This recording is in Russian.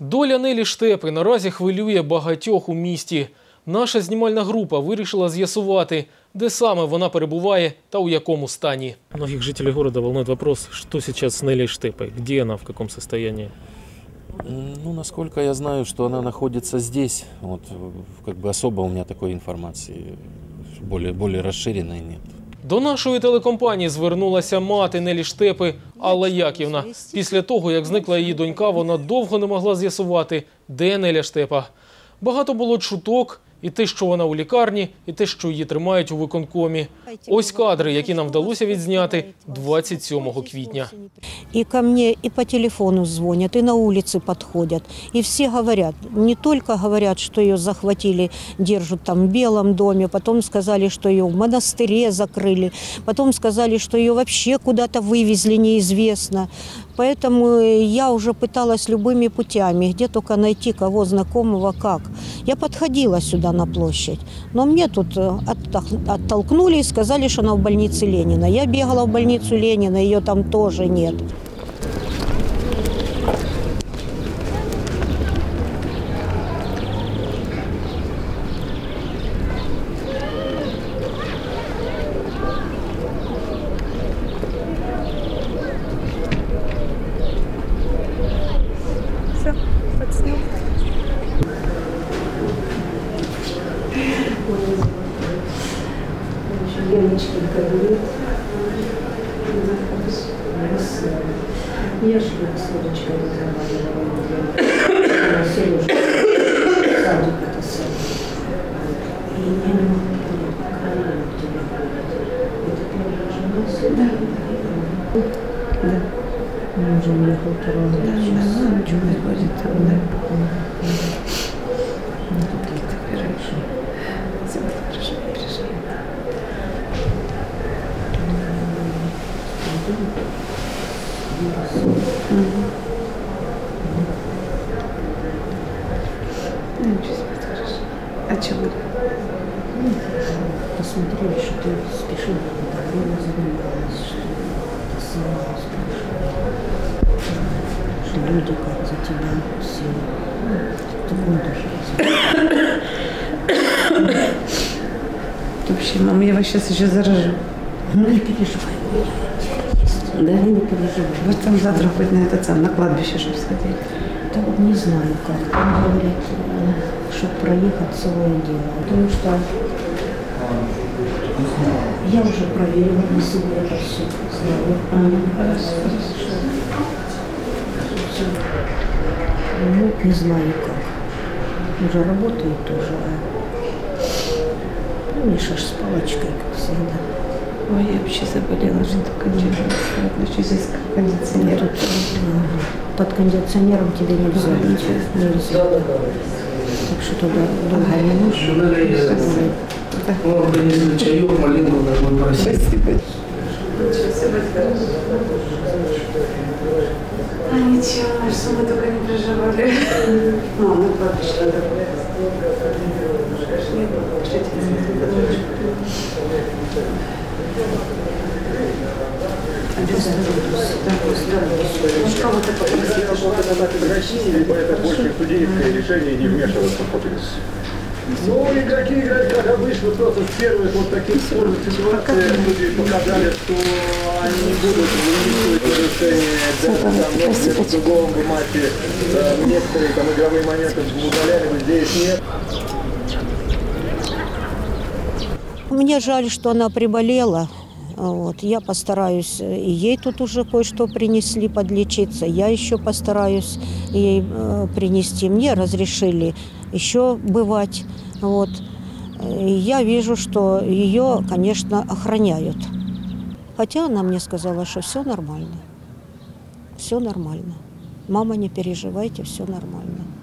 Доля Нелі Штепи наразі хвилює багатьох у місті. Наша знімальна група вирішила з'ясувати, де саме вона перебуває та у якому стані. Многих жителей города волнует вопрос, что сейчас с Нелей Штепой, где она, в каком состоянии. М, Ну, насколько я знаю, что она находится здесь, вот, как бы особо у меня такой информации более, более расширенной нет. До нашої телекомпанії звернулася мати Нелі Штепи Алла Яківна. Після того, як зникла її донька, вона довго не могла з'ясувати, де Неля Штепа. Багато було чуток, і те, що вона у лікарні, і те, що її тримають у виконкомі. Ось кадри, які нам вдалося відзняти 27 квітня. И ко мне и по телефону звонят, и на улице подходят. И все говорят, не только говорят, что ее захватили, держат там в Белом доме, потом сказали, что ее в монастыре закрыли, потом сказали, что ее вообще куда-то вывезли неизвестно. Поэтому я уже пыталась любыми путями, где только найти кого знакомого, как. Я подходила сюда на площадь, но мне тут э, оттолкнули и сказали, что она в больнице Ленина. Я бегала в больницу Ленина, ее там тоже нет. Я живу с Олечкой разговаривала. Сережа, садик это самое. И я не могу понять, какая у тебя. Это первая жена сюда? Да. Он уже уехал второго сейчас. Да, ничего не будет. Да. Ну, тут это хорошо. Все хорошо, переживай. Ну, ничего себе. А чего? Посмотрели, что ты спешила, добровольно занималась, что ты сама спрашивала. Что люди как за тебя все. В таком тоже. Вообще, мама, я вас сейчас еще заражу. Ну не переживай, меня Да, не переживай. Вот там завтра хоть на этот сам, на кладбище, чтобы сходили. Да вот не знаю как. Там говорят, чтобы проехать целое дело. Потому что я уже проверила на себе это все. Знаю. Хорошо, хорошо. Ну, не знаю как. Уже работает тоже. а Ну, Миша ж с палочкой, как всегда. Ой, я вообще заболела, что такое Ну, кондиционер. под кондиционером тебе нельзя быть. Нельзя. Так что туда долго не нужно. Да. Ну, принесли чаек, малину, как мы просили. Спасибо. А ничего, что мы только не проживали. А, ну кладбище надо было. Конечно, не было. Пришлите Может, кого-то попросить, чтобы России, это больше судейское решение не вмешиваться в процесс. Ну, игроки играют как обычно, просто с первых вот таких сложных ситуаций люди показали, что они не будут выносить решение даже там, в другом матче некоторые там игровые моменты удаляли, но здесь нет. Мне жаль, что она приболела. Вот. Я постараюсь, э, и ей тут уже кое-что принесли подлечиться. Я еще постараюсь ей э, принести. Мне разрешили еще бывать. Вот. И Я вижу, что ее, конечно, охраняют. Хотя она мне сказала, что все нормально. Все нормально. Мама, не переживайте, все нормально.